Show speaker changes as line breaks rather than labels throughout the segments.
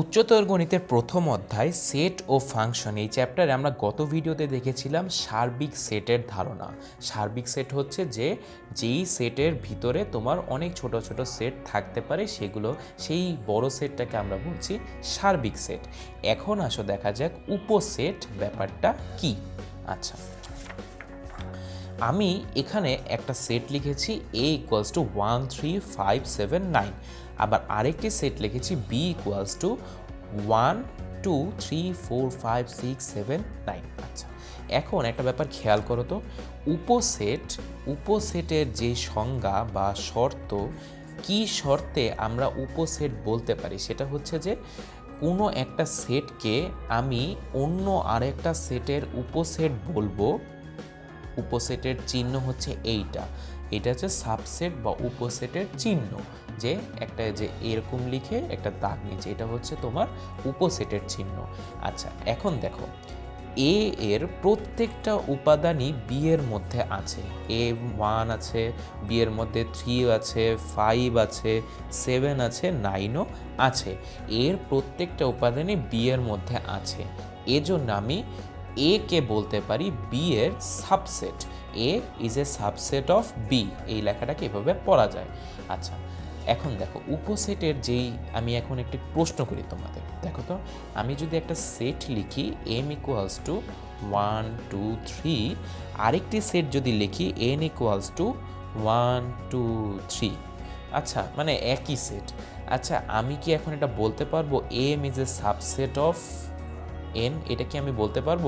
উচ্চতর গণিতের প্রথম অধ্যায় সেট ও ফাংশন এই চ্যাপ্টারে আমরা গত ভিডিওতে দেখেছিলাম সার্বিক সেটের ধারণা। সার্বিক সেট হচ্ছে যে, যেই সেটের ভিতরে তোমার অনেক ছোট ছোট সেট থাকতে পারে, সেগুলো, সেই বড় সেটটাকে আমরা বলছি সার্বিক সেট এখন আসো দেখা যাক উপসেট ব্যাপারটা কি? আচ্ছা। আমি এখানে একটা সেট লিখেছি A equals to one three five seven nine আবার আরেকটি সেট লিখেছি B equals to one two three four five six seven nine আচ্ছা এখন একটা ব্যাপার খেয়াল করো তো। উপসেট, উপসেটের যে সংজ্ঞা বা শর্ত, কি শর্তে আমরা উপসেট বলতে পারি? সেটা হচ্ছে যে, কোনো একটা সেটকে আমি অন্য আরেকটা সেটের উপসেট বলব উপসেটের চিহ্ন হচ্ছে এইটা। এটা হচ্ছে সাবসেট বা উপসেটের চিহ্ন, যে একটা যে এরকম লিখে একটা দাগ নিচে এটা হচ্ছে তোমার উপসেটের চিহ্ন। আচ্ছা এখন দেখো এ এর প্রত্যেকটা উপাদানই বি এর মধ্যে আছে। এ ওয়ান আছে বি এর মধ্যে থ্রি আছে ফাইভ আছে সেভেন আছে নাইনও আছে। এর প্রত্যেকটা উপাদানই বি এর মধ্যে আছে। এজন্য আমি এ কে বলতে পারি বি এর subset A is a subset of B এই লেখাটাকে এভাবে পড়া যায়। আচ্ছা এখন দেখো, উপসেটের যেই আমি এখন একটি প্রশ্ন করি তোমাদের। দেখো তো, আমি যদি একটা সেট লিখি M equals to one two three আরেকটি সেট যদি লিখি N equals to one two three আচ্ছা মানে একই সেট আচ্ছা আমি কি এখন এটা বলতে পারব M is a subset of N, এটা কি আমি বলতে পারব?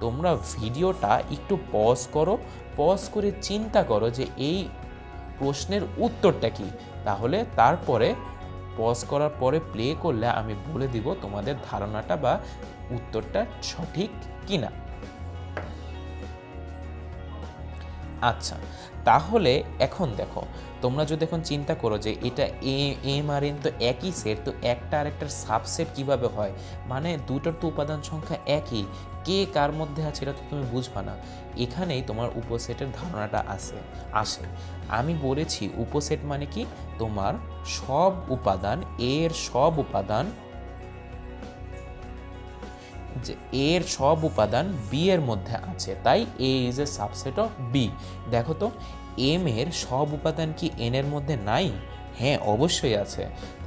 তোমরা ভিডিওটা একটু পজ করো পজ করে চিন্তা করো যে এই প্রশ্নের উত্তরটা কি। তাহলে তারপরে পজ করার পরে প্লে করলে আমি বলে দিব তোমাদের ধারণাটা বা উত্তরটা সঠিক কিনা। আচ্ছা তাহলে এখন দেখো, তোমরা যদি এখন চিন্তা করো যে এটা এ এম আর এন তো একই সেট তো একটা আর একটার সাবসেট কীভাবে হয়? মানে দুটোর তো উপাদান সংখ্যা একই, কে কার মধ্যে আছে এটা তো তুমি বুঝবা না। এখানেই তোমার উপসেটের ধারণাটা আসে আসে। আমি বলেছি উপসেট মানে কি? তোমার সব উপাদান এর সব উপাদান যে এর সব উপাদান বি এর মধ্যে আছে। তাই A is a subset of B দেখো তো এম এর সব উপাদান কি এন এর মধ্যে নাই? হ্যাঁ অবশ্যই আছে।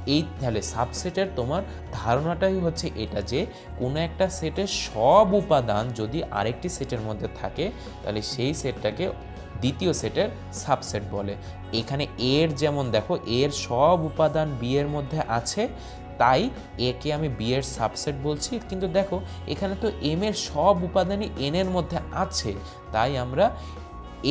এই তাহলে সাবসেটের তোমার ধারণাটাই হচ্ছে এটা যে, কোনো একটা সেটের সব উপাদান যদি আরেকটি সেটের মধ্যে থাকে, তাহলে সেই সেটটাকে দ্বিতীয় সেটের সাবসেট বলে। এখানে এর যেমন দেখো এর সব উপাদান বি এর মধ্যে আছে তাই একে আমি বি এর সাবসেট বলছি। কিন্তু দেখো, এখানে তো এম এর সব উপাদানই এন এর মধ্যে আছে। তাই আমরা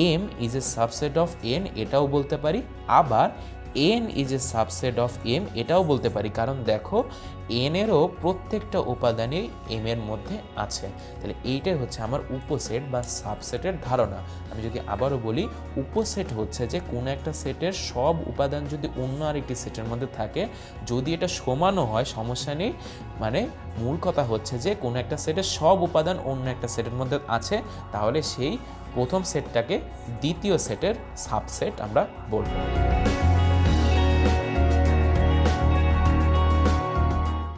M is a subset of N এটাও বলতে পারি। আবার N is a subset of M এটাও বলতে পারি। কারণ দেখো এন এরও প্রত্যেকটা উপাদানই এম এর মধ্যে আছে। তাহলে এইটাই হচ্ছে আমার উপসেট বা সাবসেটের ধারণা। আমি যদি আবারও বলি, উপসেট হচ্ছে যে কোনো একটা সেটের সব উপাদান যদি অন্য আরেকটি সেটের মধ্যে থাকে, যদি এটা সমানও হয়, সমস্যা নেই। মানে মূল কথা হচ্ছে যে কোনো একটা সেটের সব উপাদান অন্য একটা সেটের মধ্যে আছে, তাহলে সেই প্রথম সেটটাকে দ্বিতীয় সেটের সাবসেট আমরা বলব।